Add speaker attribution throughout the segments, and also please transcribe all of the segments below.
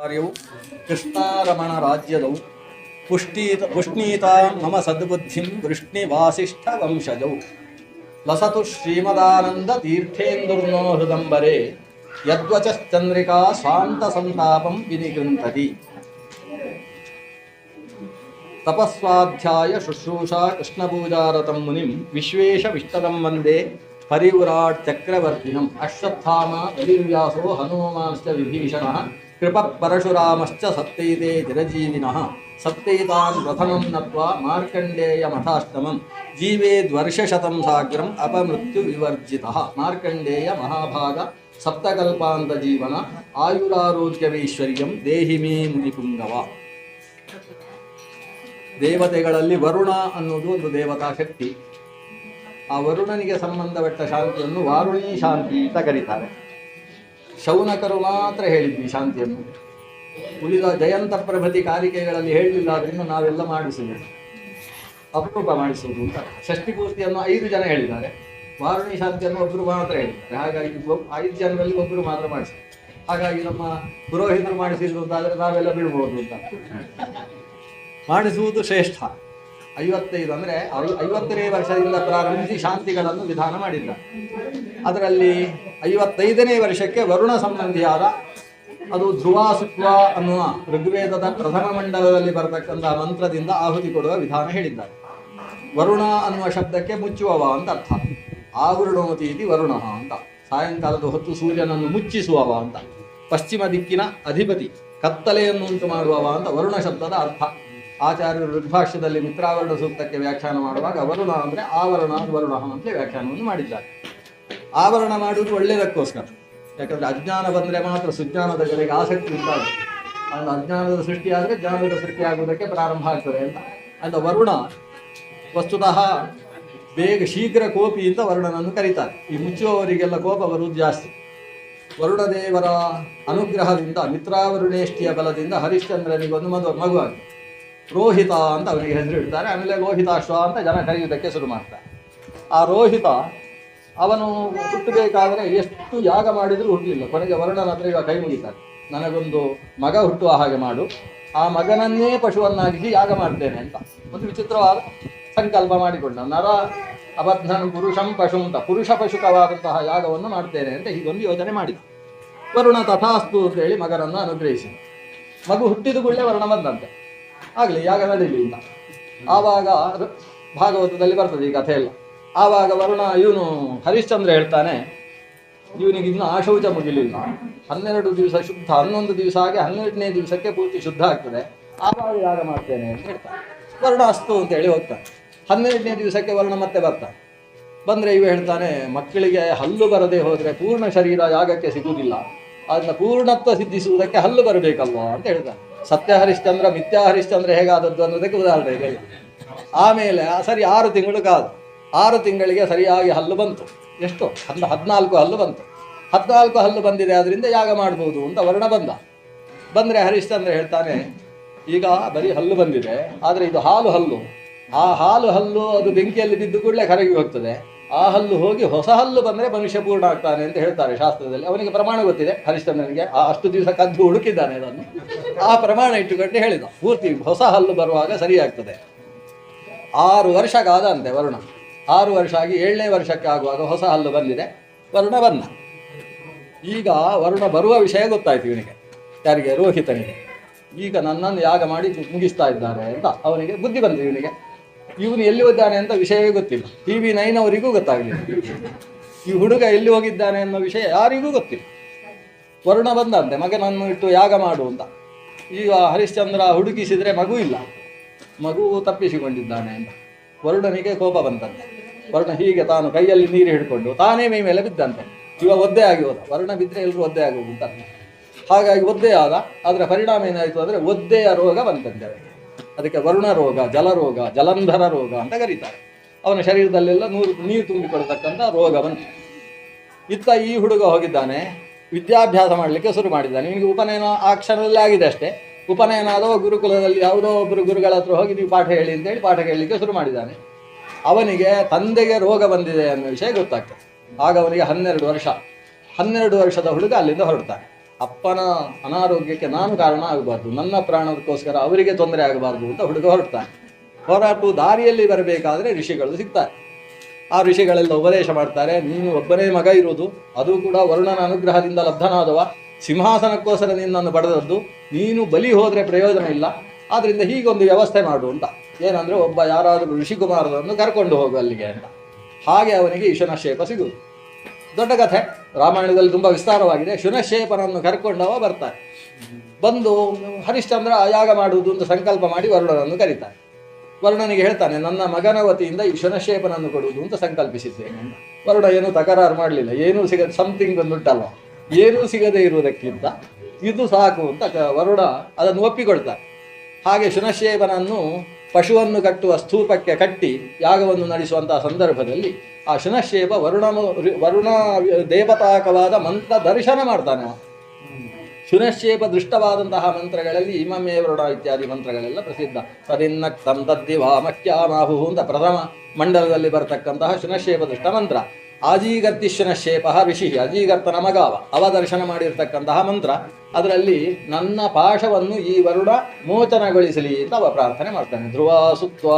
Speaker 1: ಕಾರ್ಯವು ಕೃಷ್ಣಾರಮಣ ರಾಜ್ಯದವು ಪುಷ್ಟೀತ ಪುಷ್ಣೀತ ಮಮ ಸದ್ಬುದ್ಧಿಂ ವೃಷ್ಣಿವಾಸಿಷ್ಠ ವಂಶಜೌ ಲಸತು ಶ್ರೀಮದಾನಂದ ತೀರ್ಥೇಂದುರ್ನೋ ಹೃದಂಬರೆ ಯದ್ವಚಶ್ಚಂದ್ರಿಕಾ ಸ್ವಾಂತ ಸಂತಾಪಂ ವಿನಿಗೃಂಥತಿ ತಪಸ್ವಾಧ್ಯಾಯ ಶುಶ್ರೂಷಾ ಕೃಷ್ಣಪೂಜಾರತಂ ಮುನಿಂ ವಿಶ್ವೇಶ ವಿಷ್ಟದಂ ವಂದೇ ಪರಿವ್ರಾಟ್ ಚಕ್ರವರ್ತಿನಂ ಅಶ್ವತ್ಥಾಮ ಬಲಿರ್ವ್ಯಾಸೋ ಹನುಮಾಂಶ್ಚ ವಿಭೀಷಣಃ ಕೃಪ ಪರಶುರಾಮಶ್ಚ ಸತ್ತೈತೆ ಚಿರಜೀವಿನಃ ಸತ್ತೈತಾನ್ ಪ್ರಥಮಂ ನತ್ವಾ ಮಾರ್ಕಂಡೇಯ ಮಥಾಷ್ಟಮಂ ಜೀವೇದ್ವರ್ಷಶತಂ ಸಾಗ್ರಂ ಅಪಮೃತ್ಯು ವಿವರ್ಜಿತಃ ಮಾರ್ಕಂಡೇಯ ಮಹಾಭಾಗ ಸಪ್ತಕಲ್ಪಾಂತ ಜೀವನ ಆಯುರಾರೋಗ್ಯವೈಶ್ವರ್ಯಂ ದೇಹಿ ಮೇ ಮುನಿಪುಂಗವ ದೇವತೆಗಳಲ್ಲಿ ವರುಣ ಅನ್ನುವುದು ಒಂದು ದೇವತಾ ಶಕ್ತಿ. ಆ ವರುಣನಿಗೆ ಸಂಬಂಧಪಟ್ಟ ಶಾಂತಿಯನ್ನು ವಾರುಣಿ ಶಾಂತಿ ಅಂತ ಕರೀತಾರೆ. ಶೌನಕರು ಮಾತ್ರ ಹೇಳಿದ್ವಿ ಶಾಂತಿಯನ್ನು ಉಳಿದ ಜಯಂತ ಪ್ರಭೃತಿ ಕಾರಿಕೆಗಳಲ್ಲಿ ಹೇಳಲಿಲ್ಲ ಅದನ್ನು ನಾವೆಲ್ಲ ಮಾಡಿಸಿದೆ ಅಪರೂಪ ಮಾಡಿಸುವುದು ಅಂತ. ಷಷ್ಠಿ ಪೂರ್ತಿಯನ್ನು ಐದು ಜನ ಹೇಳಿದ್ದಾರೆ. ವಾರುಣಿ ಶಾಂತಿಯನ್ನು ಒಬ್ಬರು ಮಾತ್ರ ಹೇಳಿದ್ದಾರೆ. ಹಾಗಾಗಿ ಐದು ಜನರಲ್ಲಿ ಒಬ್ಬರು ಮಾತ್ರ ಮಾಡಿಸಿ ಹಾಗಾಗಿ ನಮ್ಮ ಪುರೋಹಿತರು ಮಾಡಿಸಿದ್ರು ನಾವೆಲ್ಲ ಬಿಡ್ಬೋದು ಅಂತ. ಮಾಡಿಸುವುದು ಶ್ರೇಷ್ಠ. ಐವತ್ತೈದು ಅಂದರೆ ಐವತ್ತನೇ ವರ್ಷದಿಂದ ಪ್ರಾರಂಭಿಸಿ ಶಾಂತಿಗಳನ್ನು ವಿಧಾನ ಮಾಡಿದ್ದ. ಅದರಲ್ಲಿ ಐವತ್ತೈದನೇ ವರ್ಷಕ್ಕೆ ವರುಣ ಸಂಬಂಧಿಯಾದ ಅದು ಧ್ರುವಾಸುತ್ವ ಅನ್ನುವ ಋಗ್ವೇದದ ಪ್ರಥಮ ಮಂಡಲದಲ್ಲಿ ಬರತಕ್ಕಂಥ ಮಂತ್ರದಿಂದ ಆಹುತಿ ಕೊಡುವ ವಿಧಾನ ಹೇಳಿದ್ದಾರೆ ವರುಣ ಅನ್ನುವ ಶಬ್ದಕ್ಕೆ ಮುಚ್ಚುವವ ಅಂತ ಅರ್ಥ. ಆವೃಣೋತಿ ಇತಿ ವರುಣ ಅಂತ. ಸಾಯಂಕಾಲದ ಹೊತ್ತು ಸೂರ್ಯನನ್ನು ಮುಚ್ಚಿಸುವವ ಅಂತ. ಪಶ್ಚಿಮ ದಿಕ್ಕಿನ ಅಧಿಪತಿ ಕತ್ತಲೆಯನ್ನು ಉಂಟು ಮಾಡುವವ ಅಂತ ವರುಣ ಶಬ್ದದ ಅರ್ಥ. ಆಚಾರ್ಯರು ಋಗ್ಭಾಷ್ಯದಲ್ಲಿ ಮಿತ್ರಾವರಣ ಸೂಕ್ತಕ್ಕೆ ವ್ಯಾಖ್ಯಾನ ಮಾಡುವಾಗ ವರುಣ ಅಂದರೆ ಆವರಣ, ವರುಣ ಅಂತ ವ್ಯಾಖ್ಯಾನವನ್ನು ಮಾಡಿದ್ದಾರೆ. ಆವರಣ ಮಾಡುವುದು ಒಳ್ಳೆಯದಕ್ಕೋಸ್ಕರ. ಯಾಕಂದ್ರೆ ಅಜ್ಞಾನ ಬಂದರೆ ಮಾತ್ರ ಸುಜ್ಞಾನದ ಕಡೆಗೆ ಆಸಕ್ತಿ ಉಂಟಾಗುತ್ತೆ ಅದು ಅಜ್ಞಾನದ ಸೃಷ್ಟಿಯಾದರೆ ಜ್ಞಾನದ ಸೃಷ್ಟಿಯಾಗುವುದಕ್ಕೆ ಪ್ರಾರಂಭ ಆಗ್ತದೆ ಅಂತ. ಅಂತ ವರುಣ ವಸ್ತುತಃ ಬೇಗ ಶೀಘ್ರ ಕೋಪಿಯಿಂದ ವರುಣನನ್ನು ಕರೀತಾರೆ. ಈ ಮುಚ್ಚುವವರಿಗೆಲ್ಲ ಕೋಪ ಬರುವುದು ಜಾಸ್ತಿ. ವರುಣದೇವರ ಅನುಗ್ರಹದಿಂದ, ಮಿತ್ರಾವರುಣೇಷ್ಠಿಯ ಬಲದಿಂದ ಹರಿಶ್ಚಂದ್ರನಿಗೆ ಒಂದು ಮದು ಮಗುವಾಗಿದೆ. ರೋಹಿತ ಅಂತ ಅವನಿಗೆ ಹೆಸರು ಇಡ್ತಾರೆ. ಆಮೇಲೆ ರೋಹಿತಾಶ್ವ ಅಂತ ಜನ ಕರೆಯುವುದಕ್ಕೆ ಶುರು ಮಾಡ್ತಾರೆ. ಆ ರೋಹಿತ ಅವನು ಹುಟ್ಟಬೇಕಾದ್ರೆ ಎಷ್ಟು ಯಾಗ ಮಾಡಿದರೂ ಹುಟ್ಟಲಿಲ್ಲ. ಕೊನೆಗೆ ವರುಣನ ಹತ್ರ ಇವಾಗ ಕೈ ಮುಗಿತಾರೆ. ನನಗೊಂದು ಮಗ ಹುಟ್ಟುವ ಹಾಗೆ ಮಾಡು. ಆ ಮಗನನ್ನೇ ಪಶುವನ್ನಾಗಿಸಿ ಯಾಗ ಮಾಡ್ತೇನೆ ಅಂತ. ಒಂದು ವಿಚಿತ್ರವಾದ ಸಂಕಲ್ಪ ಮಾಡಿಕೊಂಡ. ನರ ಅಬದ್ಧನ ಪುರುಷಂ ಪಶು ಅಂತ. ಪುರುಷ ಪಶುಕವಾದಂತಹ ಯಾಗವನ್ನು ಮಾಡ್ತೇನೆ ಅಂತ ಹೀಗೊಂದು ಯೋಜನೆ ಮಾಡಿದ. ವರುಣ ತಥಾಸ್ತು ಅಂತ ಹೇಳಿ ಮಗನನ್ನು ಅನುಗ್ರಹಿಸಿ ಮಗು ಹುಟ್ಟಿದ ಕೂಡಲೇ ವರುಣ ಬಂದಂತೆ. ಆಗಲಿ, ಯಾಗ ನಡೀಲಿಲ್ಲ ಆವಾಗ ರ- ಭಾಗವತದಲ್ಲಿ ಬರ್ತದೆ ಈ ಕಥೆ ಎಲ್ಲ ಆವಾಗ ವರುಣ ಇವನು ಹರಿಶ್ಚಂದ್ರ ಹೇಳ್ತಾನೆ, ಇವನಿಗೆ ಇನ್ನು ಆಶೌಚ ಮುಗಿಲಿಲ್ಲ. ಹನ್ನೆರಡು ದಿವಸ ಶುದ್ಧ, ಹನ್ನೊಂದು ದಿವಸ ಆಗಿ ಹನ್ನೆರಡನೇ ದಿವಸಕ್ಕೆ ಪೂರ್ತಿ ಶುದ್ಧ ಆಗ್ತದೆ. ಆವಾಗ ಯಾಗ ಮಾಡ್ತೇನೆ ಅಂತ ಹೇಳ್ತಾನೆ. ವರುಣ ಅಸ್ತು ಅಂತ ಹೇಳಿ ಹೋಗ್ತಾನೆ. ಹನ್ನೆರಡನೇ ದಿವಸಕ್ಕೆ ವರುಣ ಮತ್ತೆ ಬರ್ತಾನೆ. ಬಂದರೆ ಇವ ಹೇಳ್ತಾನೆ, ಮಕ್ಕಳಿಗೆ ಹಲ್ಲು ಬರದೆ ಹೋದರೆ ಪೂರ್ಣ ಶರೀರ ಯಾಗಕ್ಕೆ ಸಿಗುವುದಿಲ್ಲ. ಅದನ್ನ ಪೂರ್ಣತ್ವ ಸಿದ್ಧಿಸುವುದಕ್ಕೆ ಹಲ್ಲು ಬರಬೇಕಲ್ವಾ? ಅಂತ ಹೇಳ್ತಾನೆ. ಸತ್ಯ ಹರಿಶ್ಚಂದ್ರ ಮಿಥ್ಯಾ ಹರಿಶ್ಚಂದ್ರ ಹೇಗಾದದ್ದು ಅನ್ನೋದಕ್ಕೆ ಉದಾಹರಣೆ ಇದೆ. ಆಮೇಲೆ ಸರಿ ಆರು ತಿಂಗಳು ಕಾದು. ಆರು ತಿಂಗಳಿಗೆ ಸರಿಯಾಗಿ ಹಲ್ಲು ಬಂತು. ಎಷ್ಟು? ಹದ್ ಹದಿನಾಲ್ಕು ಹಲ್ಲು ಬಂತು. ಹದಿನಾಲ್ಕು ಹಲ್ಲು ಬಂದಿದೆ ಅದರಿಂದ ಯಾಗ ಮಾಡ್ಬೋದು ಅಂತ ವರ್ಣ ಬಂದ. ಬಂದರೆ ಹರಿಶ್ಚಂದ್ರ ಹೇಳ್ತಾನೆ, ಈಗ ಬರೀ ಹಲ್ಲು ಬಂದಿದೆ, ಆದರೆ ಇದು ಹಾಲು ಹಲ್ಲು. ಆ ಹಾಲು ಹಲ್ಲು ಅದು ಬೆಂಕಿಯಲ್ಲಿ ಬಿದ್ದು ಕೂಡಲೇ ಕರಗಿ ಹೋಗ್ತದೆ. ಆ ಹಲ್ಲು ಹೋಗಿ ಹೊಸ ಹಲ್ಲು ಬಂದರೆ ಮನುಷ್ಯ ಪೂರ್ಣ ಆಗ್ತಾನೆ ಅಂತ ಹೇಳ್ತಾರೆ ಶಾಸ್ತ್ರದಲ್ಲಿ. ಅವನಿಗೆ ಪ್ರಮಾಣ ಗೊತ್ತಿದೆ. ಹರಿಶ್ಚಂದ್ರನಿಗೆ ಆ ಅಷ್ಟು ದಿವಸ ಕದ್ದು ಹುಡುಕಿದ್ದಾನೆ ಅದನ್ನು. ಆ ಪ್ರಮಾಣ ಇಟ್ಟುಕೊಂಡು ಹೇಳಿದ. ಪೂರ್ತಿ ಹೊಸ ಹಲ್ಲು ಬರುವಾಗ ಸರಿಯಾಗ್ತದೆ. ಆರು ವರ್ಷಕ್ಕಾದಂತೆ ವರುಣ. ಆರು ವರ್ಷ ಆಗಿ ಏಳನೇ ವರ್ಷಕ್ಕೆ ಆಗುವಾಗ ಹೊಸ ಹಲ್ಲು ಬಂದಿದೆ. ವರುಣ ಬಂದ. ಈಗ ವರುಣ ಬರುವ ವಿಷಯ ಗೊತ್ತಾಯ್ತು ಇವನಿಗೆ. ಯಾರಿಗೆ? ರೋಹಿತನಿಗೆ. ಈಗ ನನ್ನನ್ನು ಯಾಗ ಮಾಡಿ ಮುಗಿಸ್ತಾ ಇದ್ದಾರೆ ಅಂತ ಅವನಿಗೆ ಬುದ್ಧಿ ಬಂತು ಇವನಿಗೆ. ಇವನು ಎಲ್ಲಿ ಹೋದ್ದಾನೆ ಅಂತ ವಿಷಯವೇ ಗೊತ್ತಿಲ್ಲ. ಟಿ ವಿ ನೈನ್ ಅವರಿಗೂ ಗೊತ್ತಾಗಲಿಲ್ಲ. ಈ ಹುಡುಗ ಎಲ್ಲಿ ಹೋಗಿದ್ದಾನೆ ಅನ್ನೋ ವಿಷಯ ಯಾರಿಗೂ ಗೊತ್ತಿಲ್ಲ. ವರುಣ ಬಂದಂತೆ, ಮಗನನ್ನು ಇಟ್ಟು ಯಾಗ ಮಾಡು ಅಂತ. ಈಗ ಹರಿಶ್ಚಂದ್ರ ಹುಡುಕಿಸಿದ್ರೆ ಮಗು ಇಲ್ಲ. ಮಗು ತಪ್ಪಿಸಿಕೊಂಡಿದ್ದಾನೆ ಅಂತ. ವರುಣನಿಗೆ ಕೋಪ ಬಂತಂತೆ. ವರುಣ ಹೀಗೆ ತಾನು ಕೈಯಲ್ಲಿ ನೀರು ಹಿಡ್ಕೊಂಡು ತಾನೇ ಮೈ ಮೇಲೆ ಬಿದ್ದಂತೆ. ಇವ ಒದ್ದೆ ಆಗಿ ಹೋದ. ವರುಣ ಬಿದ್ದರೆ ಎಲ್ಲರೂ ಒದ್ದೆ ಆಗುವುದು ಅಂತ ಹಾಗಾಗಿ ಒದ್ದೆ ಆದ. ಅದರ ಪರಿಣಾಮ ಏನಾಯಿತು ಅಂದರೆ ಒದ್ದೆಯ ರೋಗ ಬಂತಂತೆ. ಅದಕ್ಕೆ ವರುಣ ರೋಗ ಜಲರೋಗ ಜಲಂಧರ ರೋಗ ಅಂತ ಕರೀತಾರೆ. ಅವನ ಶರೀರದಲ್ಲೆಲ್ಲ ನೂರು, ನೀರು ತುಂಬಿಕೊಳ್ತಕ್ಕಂಥ ರೋಗ ಬಂತು. ಇತ್ತ ಈ ಹುಡುಗ ಹೋಗಿದ್ದಾನೆ, ವಿದ್ಯಾಭ್ಯಾಸ ಮಾಡಲಿಕ್ಕೆ ಶುರು ಮಾಡಿದ್ದಾನೆ. ನಿಮಗೆ ಉಪನಯನ ಆ ಕ್ಷಣದಲ್ಲಿ ಆಗಿದೆ ಅಷ್ಟೇ. ಉಪನಯನ ಆದವ ಗುರುಕುಲದಲ್ಲಿ ಯಾವುದೋ ಒಬ್ಬರು ಗುರುಗಳ ಹತ್ರ ಹೋಗಿ ನೀವು ಪಾಠ ಹೇಳಿ ಅಂತೇಳಿ ಪಾಠ ಕೇಳಲಿಕ್ಕೆ ಶುರು ಮಾಡಿದ್ದಾನೆ. ಅವನಿಗೆ ತಂದೆಗೆ ರೋಗ ಬಂದಿದೆ ಅನ್ನೋ ವಿಷಯ ಗೊತ್ತಾಗ್ತದೆ. ಆಗ ಅವನಿಗೆ ಹನ್ನೆರಡು ವರ್ಷ. ಹನ್ನೆರಡು ವರ್ಷದ ಹುಡುಗ ಅಲ್ಲಿಂದ ಹೊರಡ್ತಾನೆ. ಅಪ್ಪನ ಅನಾರೋಗ್ಯಕ್ಕೆ ನಾನು ಕಾರಣ ಆಗಬಾರ್ದು, ನನ್ನ ಪ್ರಾಣದಕ್ಕೋಸ್ಕರ ಅವರಿಗೆ ತೊಂದರೆ ಆಗಬಾರ್ದು ಅಂತ ಹುಡುಗ ಹೊರಡ್ತಾನೆ. ಹೊರಟು ದಾರಿಯಲ್ಲಿ ಬರಬೇಕಾದ್ರೆ ಋಷಿಗಳು ಸಿಗ್ತಾರೆ. ಆ ಋಷಿಗಳೆಲ್ಲ ಉಪದೇಶ ಮಾಡ್ತಾರೆ, ನೀನು ಒಬ್ಬನೇ ಮಗ ಇರುವುದು, ಅದು ಕೂಡ ವರುಣನ ಅನುಗ್ರಹದಿಂದ ಲಬ್ಧನಾದವ ಸಿಂಹಾಸನಕ್ಕೋಸ್ಕರ ನಿನ್ನನ್ನು ಪಡೆದದ್ದು, ನೀನು ಬಲಿ ಹೋದರೆ ಪ್ರಯೋಜನ ಇಲ್ಲ, ಆದ್ರಿಂದ ಹೀಗೊಂದು ವ್ಯವಸ್ಥೆ ಮಾಡು ಅಂತ. ಏನಂದ್ರೆ, ಒಬ್ಬ ಯಾರಾದರೂ ಋಷಿಕುಮಾರರನ್ನು ಕರ್ಕೊಂಡು ಹೋಗು ಅಲ್ಲಿಗೆ ಅಂತ. ಹಾಗೆ ಅವನಿಗೆ ಈಶನ ಶೇಪ ಸಿಗುವುದು. ದೊಡ್ಡ ಕಥೆ. ರಾಮಾಯಣದಲ್ಲಿ ತುಂಬಾ ವಿಸ್ತಾರವಾಗಿದೆ. ಶುನಶೇಪನನ್ನು ಕರ್ಕೊಂಡವ ಬರ್ತಾನೆ. ಬಂದು ಹರಿಶ್ಚಂದ್ರ ಯಾಗ ಮಾಡುವುದು ಅಂತ ಸಂಕಲ್ಪ ಮಾಡಿ ವರುಣನನ್ನು ಕರೀತಾನೆ. ವರುಣನಿಗೆ ಹೇಳ್ತಾನೆ, ನನ್ನ ಮಗನ ವತಿಯಿಂದ ಈ ಶುನಶೇಪನನ್ನು ಕೊಡುವುದು ಅಂತ ಸಂಕಲ್ಪಿಸಿದ್ದೇನೆ. ವರುಣ ಏನು ತಕರಾರು ಮಾಡಲಿಲ್ಲ. ಏನೂ ಸಿಗದೆ ಸಮಥಿಂಗ್ ಬಂದುಂಟಲ್ಲ ಏನೂ ಸಿಗದೇ ಇರುವುದಕ್ಕಿಂತ ಇದು ಸಾಕು ಅಂತ ವರುಣ ಅದನ್ನು ಒಪ್ಪಿಕೊಳ್ತಾನೆ. ಹಾಗೆ ಶುನಶೇಪನನ್ನು ಪಶುವನ್ನು ಕಟ್ಟುವ ಸ್ತೂಪಕ್ಕೆ ಕಟ್ಟಿ ಯಾಗವನ್ನು ನಡೆಸುವಂತಹ ಸಂದರ್ಭದಲ್ಲಿ ಆ ಶುನಶೇಪ ವರುಣ ವರುಣ ದೇವತಾಕವಾದ ಮಂತ್ರ ದರ್ಶನ ಮಾಡ್ತಾನೆ. ಶುನಶೇಪ ದೃಷ್ಟವಾದಂತಹ ಮಂತ್ರಗಳಲ್ಲಿ ಇಮಮೇ ವರುಣ ಇತ್ಯಾದಿ ಮಂತ್ರಗಳೆಲ್ಲ ಪ್ರಸಿದ್ಧ ಸದಿನ್ನ ತಂದದ್ದಿವಾಮಕ್ಯಾಮಾಹು ಅಂತ ಪ್ರಥಮ ಮಂಡಲದಲ್ಲಿ ಬರತಕ್ಕಂತಹ ಶುನಶೇಪ ದೃಷ್ಟ ಮಂತ್ರ ಆಜೀಗರ್ತಿ ಶೇಪಃ ಋಷಿ ಅಜೀಗರ್ತನ ಮಗಾವ. ಅವ ದರ್ಶನ ಮಾಡಿರ್ತಕ್ಕಂತಹ ಮಂತ್ರ. ಅದರಲ್ಲಿ ನನ್ನ ಪಾಶವನ್ನು ಈ ವರುಣ ಮೋಚನಗೊಳಿಸಲಿ ಅಂತ ಅವ ಪ್ರಾರ್ಥನೆ ಮಾಡ್ತಾನೆ. ಧ್ರುವ ಸುತ್ವ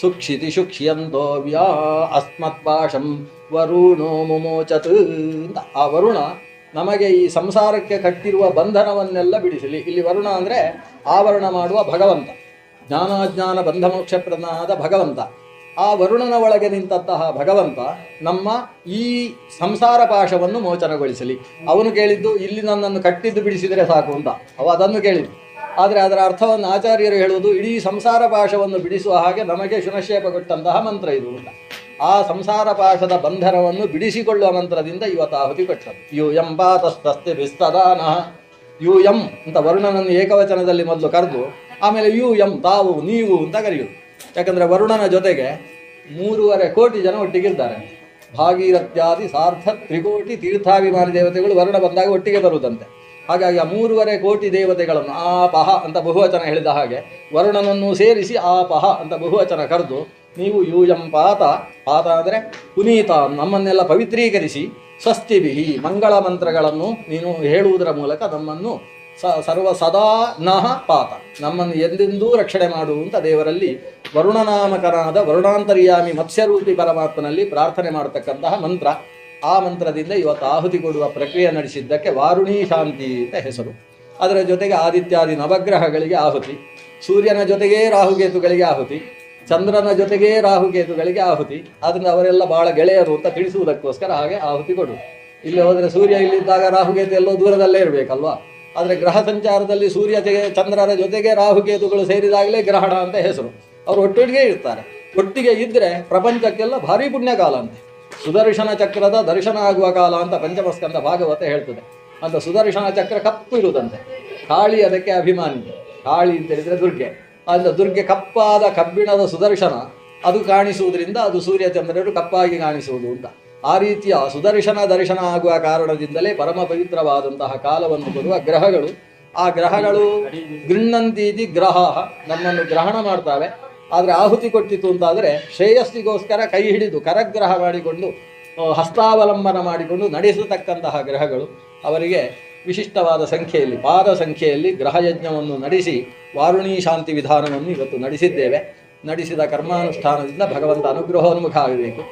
Speaker 1: ಸುಕ್ಷಿತಿ ಶುಕ್ಷಿಯಂತೋ ವ್ಯಾ ಅಸ್ಮತ್ ಪಾಶಂ ವರುಣೋ ಮುಮೋಚತ್ ಅಂತ. ಆ ವರುಣ ನಮಗೆ ಈ ಸಂಸಾರಕ್ಕೆ ಕಟ್ಟಿರುವ ಬಂಧನವನ್ನೆಲ್ಲ ಬಿಡಿಸಲಿ. ಇಲ್ಲಿ ವರುಣ ಅಂದರೆ ಆವರಣ ಮಾಡುವ ಭಗವಂತ. ಜ್ಞಾನಾಜ್ಞಾನ ಬಂಧ ಮೋಕ್ಷ ಪ್ರಧಾನದ ಭಗವಂತ. ಆ ವರುಣನ ಒಳಗೆ ನಿಂತಹ ಭಗವಂತ ನಮ್ಮ ಈ ಸಂಸಾರ ಪಾಶವನ್ನು ಮೋಚನಗೊಳಿಸಲಿ. ಅವನು ಕೇಳಿದ್ದು, ಇಲ್ಲಿ ನನ್ನನ್ನು ಕಟ್ಟಿದ್ದು ಬಿಡಿಸಿದರೆ ಸಾಕು ಅಂತ. ಅವ ಅದನ್ನು ಕೇಳಿದ್ದು. ಆದರೆ ಅದರ ಅರ್ಥವನ್ನು ಆಚಾರ್ಯರು ಹೇಳುವುದು, ಇಡೀ ಸಂಸಾರ ಪಾಶವನ್ನು ಬಿಡಿಸುವ ಹಾಗೆ ನಮಗೆ ಶುನಶೇಪ ಕೊಟ್ಟಂತಹ ಮಂತ್ರ ಇದು ಅಂತ. ಆ ಸಂಸಾರ ಪಾಶದ ಬಂಧನವನ್ನು ಬಿಡಿಸಿಕೊಳ್ಳುವ ಮಂತ್ರದಿಂದ ಇವತ್ತಾಹುತಿ ಕೊಟ್ಟದ್ದು ಯು ಎಂ ಬಾತಸ್ತಸ್ತಿ ವಿಸ್ತದಾನ. ಯು ಎಂ ಅಂತ ವರುಣನನ್ನು ಏಕವಚನದಲ್ಲಿ ಮೊದಲು ಕರೆದು, ಆಮೇಲೆ ಯು ಎಂ ತಾವು ನೀವು ಅಂತ ಕರೆಯುವುದು. ಯಾಕಂದರೆ ವರುಣನ ಜೊತೆಗೆ ಮೂರುವರೆ ಕೋಟಿ ಜನ ಒಟ್ಟಿಗಿರ್ತಾರೆ ಭಾಗೀರಥ್ಯಾದಿ, ಸಾರ್ಥ, ತ್ರಿಕೋಟಿ ತೀರ್ಥಾಭಿಮಾನಿ ದೇವತೆಗಳು ವರುಣ ಬಂದಾಗ ಒಟ್ಟಿಗೆ ಬರುವುದಂತೆ. ಹಾಗಾಗಿ ಆ ಮೂರುವರೆ ಕೋಟಿ ದೇವತೆಗಳನ್ನು ಆ ಪಹ ಅಂತ ಬಹುವಚನ ಹೇಳಿದ ಹಾಗೆ ವರುಣನನ್ನು ಸೇರಿಸಿ ಆ ಪಹ ಅಂತ ಬಹುವಚನ ಕರೆದು ನೀವು ಯೂಯಂ ಪಾತ ಪಾತ ಅಂದರೆ ಪುನೀತ, ನಮ್ಮನ್ನೆಲ್ಲ ಪವಿತ್ರೀಕರಿಸಿ, ಸ್ವಸ್ತಿಭಿಹಿ, ಮಂಗಳ ಮಂತ್ರಗಳನ್ನು ನೀನು ಹೇಳುವುದರ ಮೂಲಕ ನಮ್ಮನ್ನು ಸರ್ವ ಸದಾ ನಹ ಪಾತ. ನಮ್ಮನ್ನು ಎಂದೆಂದೂ ರಕ್ಷಣೆ ಮಾಡುವಂತ ದೇವರಲ್ಲಿ ವರುಣನಾಮಕನಾದ ವರುಣಾಂತರ್ಯಾಮಿ ಮತ್ಸ್ಯರೂಪಿ ಪರಮಾತ್ಮನಲ್ಲಿ ಪ್ರಾರ್ಥನೆ ಮಾಡತಕ್ಕಂತಹ ಮಂತ್ರ. ಆ ಮಂತ್ರದಿಂದ ಇವತ್ತು ಆಹುತಿ ಕೊಡುವ ಪ್ರಕ್ರಿಯೆ ನಡೆಸಿದ್ದಕ್ಕೆ ವಾರುಣಿ ಶಾಂತಿ ಅಂತ ಹೆಸರು. ಅದರ ಜೊತೆಗೆ ಆದಿತ್ಯಾದಿ ನವಗ್ರಹಗಳಿಗೆ ಆಹುತಿ. ಸೂರ್ಯನ ಜೊತೆಗೇ ರಾಹುಗೇತುಗಳಿಗೆ ಆಹುತಿ. ಚಂದ್ರನ ಜೊತೆಗೇ ರಾಹುಗೇತುಗಳಿಗೆ ಆಹುತಿ. ಅದನ್ನು ಅವರೆಲ್ಲ ಬಹಳ ಗೆಳೆಯರು ಅಂತ ತಿಳಿಸುವುದಕ್ಕೋಸ್ಕರ ಹಾಗೆ ಆಹುತಿ ಕೊಡು. ಇಲ್ಲಿ ಹೋದರೆ ಸೂರ್ಯ ಇಲ್ಲಿದ್ದಾಗ ರಾಹುಗೇತು ಎಲ್ಲೋ ದೂರದಲ್ಲೇ ಇರಬೇಕಲ್ವಾ? ಆದರೆ ಗ್ರಹ ಸಂಚಾರದಲ್ಲಿ ಸೂರ್ಯ ಚಂದ್ರರ ಜೊತೆಗೆ ರಾಹುಕೇತುಗಳು ಸೇರಿದಾಗಲೇ ಗ್ರಹಣ ಅಂತ ಹೆಸರು. ಅವರು ಒಟ್ಟೊಟ್ಟಿಗೆ ಇರ್ತಾರೆ. ಒಟ್ಟಿಗೆ ಇದ್ದರೆ ಪ್ರಪಂಚಕ್ಕೆಲ್ಲ ಭಾರಿ ಪುಣ್ಯಕಾಲ ಅಂತೆ. ಸುದರ್ಶನ ಚಕ್ರದ ದರ್ಶನ ಆಗುವ ಕಾಲ ಅಂತ ಪಂಚಮಸ್ಕಂದ ಭಾಗವತ ಹೇಳ್ತದೆ. ಅಂತ ಸುದರ್ಶನ ಚಕ್ರ ಕಪ್ಪು ಇರುವುದಂತೆ ಕಾಳಿ ಅದಕ್ಕೆ ಅಭಿಮಾನಿ. ಕಾಳಿ ಅಂತ ಹೇಳಿದರೆ ದುರ್ಗೆ. ಅಂದರೆ ದುರ್ಗೆ ಕಪ್ಪಾದ ಕಬ್ಬಿಣದ ಸುದರ್ಶನ ಅದು ಕಾಣಿಸುವುದರಿಂದ ಅದು ಸೂರ್ಯ ಚಂದ್ರರು ಕಪ್ಪಾಗಿ ಕಾಣಿಸುವುದು ಅಂತ. ಆ ರೀತಿಯ ಸುದರ್ಶನ ದರ್ಶನ ಆಗುವ ಕಾರಣದಿಂದಲೇ ಪರಮ ಪವಿತ್ರವಾದಂತಹ ಕಾಲವನ್ನು ಕೊಡುವ ಗ್ರಹಗಳು. ಆ ಗ್ರಹಗಳು ಗೃಣ್ಣಂತೀತಿ ಗ್ರಹ ನಮ್ಮನ್ನು ಗ್ರಹಣ ಮಾಡ್ತಾವೆ. ಆದರೆ ಆಹುತಿ ಕೊಟ್ಟಿತು ಅಂತಾದರೆ ಶ್ರೇಯಸ್ಸಿಗೋಸ್ಕರ ಕೈ ಹಿಡಿದು ಕರಗ್ರಹ ಮಾಡಿಕೊಂಡು ಹಸ್ತಾವಲಂಬನ ಮಾಡಿಕೊಂಡು ನಡೆಸತಕ್ಕಂತಹ ಗ್ರಹಗಳು. ಅವರಿಗೆ ವಿಶಿಷ್ಟವಾದ ಸಂಖ್ಯೆಯಲ್ಲಿ, ಪಾದ ಸಂಖ್ಯೆಯಲ್ಲಿ ಗ್ರಹಯಜ್ಞವನ್ನು ನಡೆಸಿ, ವಾರುಣಿ ಶಾಂತಿ ವಿಧಾನವನ್ನು ಇವತ್ತು ನಡೆಸಿದ್ದೇವೆ. ನಡೆಸಿದ ಕರ್ಮಾನುಷ್ಠಾನದಿಂದ ಭಗವಂತ ಅನುಗ್ರಹೋನ್ಮುಖ ಆಗಬೇಕು.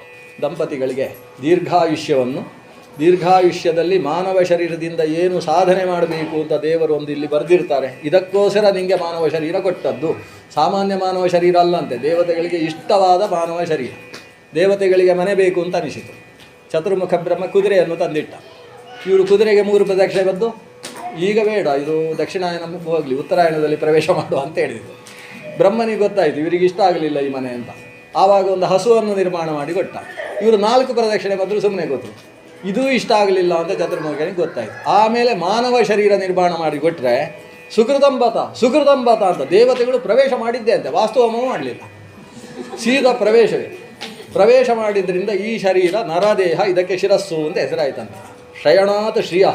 Speaker 1: ದಂಪತಿಗಳಿಗೆ ದೀರ್ಘಾಯುಷ್ಯವನ್ನು. ದೀರ್ಘಾಯುಷ್ಯದಲ್ಲಿ ಮಾನವ ಶರೀರದಿಂದ ಏನು ಸಾಧನೆ ಮಾಡಬೇಕು ಅಂತ ದೇವರು ಒಂದು ಇಲ್ಲಿ ಬರೆದಿರ್ತಾರೆ. ಇದಕ್ಕೋಸ್ಕರ ನಿಮಗೆ ಮಾನವ ಶರೀರ ಕೊಟ್ಟದ್ದು. ಸಾಮಾನ್ಯ ಮಾನವ ಶರೀರ ಅಲ್ಲಂತೆ, ದೇವತೆಗಳಿಗೆ ಇಷ್ಟವಾದ ಮಾನವ ಶರೀರ. ದೇವತೆಗಳಿಗೆ ಮನೆ ಬೇಕು ಅಂತ ಅನಿಸಿತು. ಚತುರ್ಮುಖ ಬ್ರಹ್ಮ ಕುದುರೆಯನ್ನು ತಂದಿಟ್ಟ. ಇವರು ಕುದುರೆಗೆ ಮೂರು ಪ್ರದಕ್ಷಿಣೆ ಬಂದು ಈಗ ಬೇಡ, ಇದು ದಕ್ಷಿಣಾಯನ ಹೋಗಲಿ, ಉತ್ತರಾಯಣದಲ್ಲಿ ಪ್ರವೇಶ ಮಾಡುವ ಅಂತ ಹೇಳಿದರು. ಬ್ರಹ್ಮನಿಗೆ ಗೊತ್ತಾಯಿತು, ಇವರಿಗೆ ಇಷ್ಟ ಆಗಲಿಲ್ಲ ಈ ಮನೆ ಅಂತ. ಆವಾಗ ಒಂದು ಹಸುವನ್ನು ನಿರ್ಮಾಣ ಮಾಡಿ ಕೊಟ್ಟ. ಇವರು ನಾಲ್ಕು ಪ್ರದಕ್ಷಿಣೆ ಬಂದರೂ ಸುಮ್ಮನೆ ಗೊತ್ತು. ಇದೂ ಇಷ್ಟ ಆಗಲಿಲ್ಲ ಅಂತ ಚತುರ್ಮುಖನಿಗೆ ಗೊತ್ತಾಯಿತು. ಆಮೇಲೆ ಮಾನವ ಶರೀರ ನಿರ್ಮಾಣ ಮಾಡಿ ಕೊಟ್ಟರೆ ಸುಕೃತಂಬತ ಸುಕೃತಂಬತ ಅಂತ ದೇವತೆಗಳು ಪ್ರವೇಶ ಮಾಡಿದ್ದೆ ಅಂತೆ, ವಾಸ್ತವಮೂ ಮಾಡಲಿಲ್ಲ. ಸೀದಾ ಪ್ರವೇಶವೇ. ಪ್ರವೇಶ ಮಾಡಿದ್ರಿಂದ ಈ ಶರೀರ ನರದೇಹ, ಇದಕ್ಕೆ ಶಿರಸ್ಸು ಅಂತ ಹೆಸರಾಯ್ತಂತೆ. ಶಯಣಾತ್ ಶ್ರಿಯ.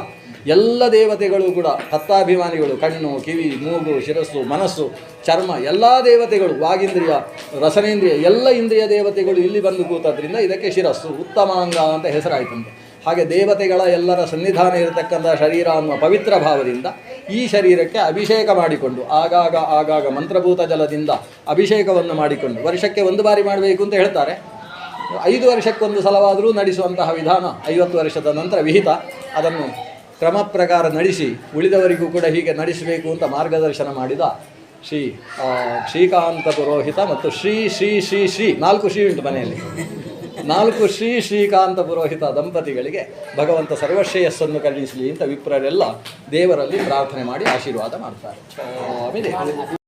Speaker 1: ಎಲ್ಲ ದೇವತೆಗಳು ಕೂಡ ಹತ್ತಾಭಿಮಾನಿಗಳು ಕಣ್ಣು, ಕಿವಿ, ಮೂಗು, ಶಿರಸ್ಸು, ಮನಸ್ಸು, ಚರ್ಮ, ಎಲ್ಲ ದೇವತೆಗಳು, ವಾಗಿಂದ್ರಿಯ, ರಸನೇಂದ್ರಿಯ, ಎಲ್ಲ ಇಂದ್ರಿಯ ದೇವತೆಗಳು ಇಲ್ಲಿ ಬಂದು ಕೂತದ್ರಿಂದ ಇದಕ್ಕೆ ಶಿರಸ್ಸು ಉತ್ತಮಾಂಗ ಅಂತ ಹೆಸರಾಯ್ತಂತೆ. ಹಾಗೆ ದೇವತೆಗಳ ಎಲ್ಲರ ಸನ್ನಿಧಾನ ಇರತಕ್ಕಂಥ ಶರೀರ ಅನ್ನುವ ಪವಿತ್ರ ಭಾವದಿಂದ ಈ ಶರೀರಕ್ಕೆ ಅಭಿಷೇಕ ಮಾಡಿಕೊಂಡು, ಆಗಾಗ ಆಗಾಗ ಮಂತ್ರಭೂತ ಜಲದಿಂದ ಅಭಿಷೇಕವನ್ನು ಮಾಡಿಕೊಂಡು, ವರ್ಷಕ್ಕೆ ಒಂದು ಬಾರಿ ಮಾಡಬೇಕು ಅಂತ ಹೇಳ್ತಾರೆ. ಐದು ವರ್ಷಕ್ಕೊಂದು ಸಲವಾದರೂ ನಡೆಸುವಂತಹ ವಿಧಾನ ಐವತ್ತು ವರ್ಷದ ನಂತರ ವಿಹಿತ. ಅದನ್ನು ಕ್ರಮ ಪ್ರಕಾರ ನಡೆಸಿ ಉಳಿದವರಿಗೂ ಕೂಡ ಹೀಗೆ ನಡೆಸಬೇಕು ಅಂತ ಮಾರ್ಗದರ್ಶನ ಮಾಡಿದ ಶ್ರೀ ಶ್ರೀಕಾಂತ ಪುರೋಹಿತ ಮತ್ತು ಶ್ರೀ ಶ್ರೀ ಶ್ರೀ ಶ್ರೀ, ನಾಲ್ಕು ಶ್ರೀ ಉಂಟು ಮನೆಯಲ್ಲಿ. ನಾಲ್ಕು ಶ್ರೀ, ಶ್ರೀಕಾಂತ ಪುರೋಹಿತ ದಂಪತಿಗಳಿಗೆ ಭಗವಂತ ಸರ್ವಶ್ರೇಯಸ್ಸನ್ನು ಕರುಣಿಸಲಿ ಅಂತ ವಿಪ್ರರೆಲ್ಲ ದೇವರಲ್ಲಿ ಪ್ರಾರ್ಥನೆ ಮಾಡಿ ಆಶೀರ್ವಾದ ಮಾಡ್ತಾರೆ.